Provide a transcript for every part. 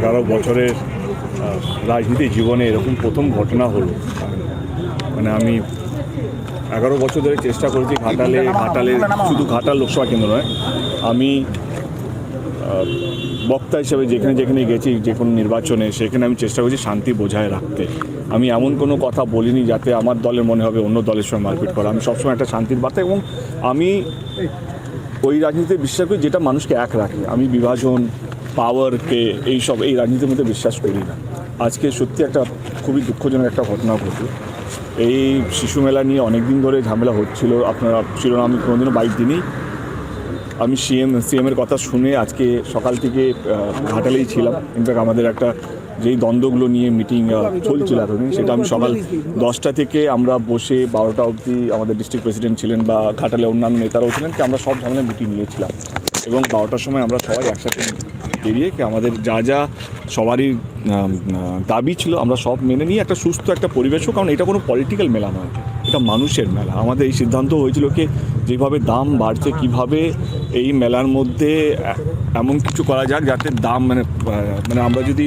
আঠারো বছরের রাজনীতি জীবনে এরকম প্রথম ঘটনা হলো। মানে আমি এগারো বছর ধরে চেষ্টা করেছি ঘাটালে ঘাটালে শুধু ঘাটাল লোকসভা কেন্দ্র নয়, আমি বক্তা হিসেবে যেখানে যেখানে গেছি, যে কোনো নির্বাচনে, সেখানে আমি চেষ্টা করছি শান্তি বজায় রাখতে। আমি এমন কোনো কথা বলিনি যাতে আমার দলের মনে হবে অন্য দলের সঙ্গে মারপিট করা। আমি সবসময় একটা শান্তির বার্তা এবং আমি ওই রাজনীতিতে বিশ্বাস করি যেটা মানুষকে এক রাখে। আমি বিভাজন পাওয়ারকে এইসব, এই রাজনীতির মধ্যে বিশ্বাস করি না। আজকে সত্যি একটা খুবই দুঃখজনক একটা ঘটনা ঘটল। এই শিশু মেলা নিয়ে অনেক দিন ধরে ঝামেলা হচ্ছিল। আপনারা ছিল না আমি কোনোদিনও বাইক দিনই আমি সিএম, সিএমের কথা শুনে আজকে সকাল থেকে ঘাটালেই ছিলাম। ইনফ্যাক্ট আমাদের একটা যেই দ্বন্দ্বগুলো নিয়ে মিটিং চলছিল এতদিন, সেটা আমি সকাল দশটা থেকে আমরা বসে বারোটা অবধি আমাদের ডিস্ট্রিক্ট প্রেসিডেন্ট ছিলেন বা ঘাটালে অন্যান্য নেতারাও ছিলেন, কি আমরা সব ঝামেলা মিটিং নিয়েছিলাম। এবং বারোটার সময় আমরা সবাই একসাথে বেরিয়ে কি আমাদের যা যা সবারই দাবি ছিল, আমরা সব মেনে নিয়ে একটা সুস্থ একটা পরিবেশ হোক, কারণ এটা কোনো পলিটিক্যাল মেলা নয়, এটা মানুষের মেলা। আমাদের এই সিদ্ধান্ত হয়েছিল কি, যেভাবে দাম বাড়ছে, কীভাবে এই মেলার মধ্যে এমন কিছু করা যাক যাতে দাম মানে মানে আমরা যদি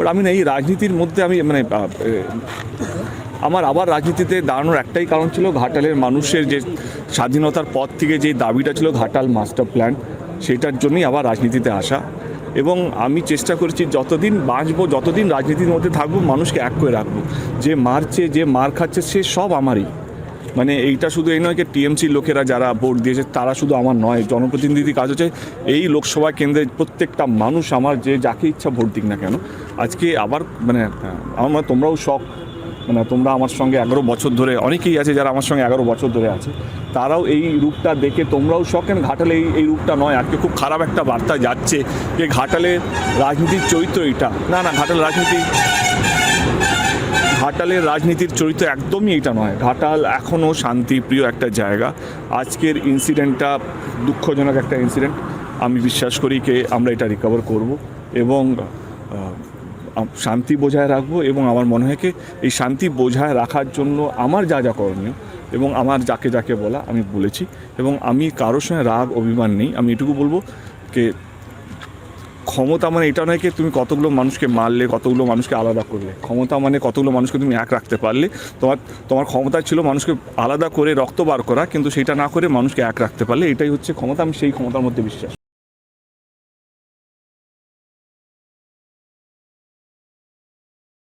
বাট আমি না এই রাজনীতির মধ্যে আমি মানে আমার আবার রাজনীতিতে দাঁড়ানোর একটাই কারণ ছিল ঘাটালের মানুষের যে স্বাধীনতার পর থেকে যে দাবিটা ছিল ঘাটাল মাস্টার প্ল্যান, সেটার জন্যই আবার রাজনীতিতে আসা। এবং আমি চেষ্টা করেছি যতদিন বাঁচবো, যতদিন রাজনীতির মধ্যে থাকব, মানুষকে এক করে রাখব। যে মারছে, যে মার খাচ্ছে, সে সব আমারই। মানে এইটা শুধু এই নয় যে টিএমসির লোকেরা যারা ভোট দিয়েছে, তারা শুধু আমার নয় জনপ্রতিনিধি কাজ হচ্ছে এই লোকসভা কেন্দ্রে প্রত্যেকটা মানুষ আমার যে যাকে ইচ্ছা ভোট দিক না কেন, আজকে আবার মানে আমার তোমরাও শখ মানে তোমরা আমার সঙ্গে এগারো বছর ধরে, অনেকেই আছে যারা আমার সঙ্গে এগারো বছর ধরে আছে, তারাও এই রূপটা দেখে তোমরাও শখ কেন? ঘাটালে এই এই রূপটা নয়, আজকে খুব খারাপ একটা বার্তা যাচ্ছে যে ঘাটালে রাজনীতির চরিত্র এটা না না, ঘাটাল রাজনীতি ঘাটালের রাজনীতির চরিত্র একদমই এটা নয়। ঘাটাল এখনও শান্তিপ্রিয় একটা জায়গা। আজকের ইনসিডেন্টটা দুঃখজনক একটা ইনসিডেন্ট আমি বিশ্বাস করি যে আমরা এটা রিকভার করব এবং শান্তি বজায় রাখব এবং আমার মনে হয় কি, এই শান্তি বজায় রাখার জন্য আমার যা যা করণীয় এবং আমার যাকে যাকে বলা আমি বলেছি এবং আমি কারোর সঙ্গে রাগ, অভিমান নেই। আমি এটুকু বলব যে ক্ষমতা মানে এটা নয় কি তুমি কতগুলো মানুষকে মারলে, কতগুলো মানুষকে আলাদা করলে। ক্ষমতা মানে কতগুলো মানুষকে তুমি এক রাখতে পারলে। তোমার তোমার ক্ষমতা ছিল মানুষকে আলাদা করে রক্ত বার করা, কিন্তু সেটা না করে মানুষকে এক রাখতে পারলে, এটাই হচ্ছে ক্ষমতা। আমি সেই ক্ষমতার মধ্যে বিশ্বাস।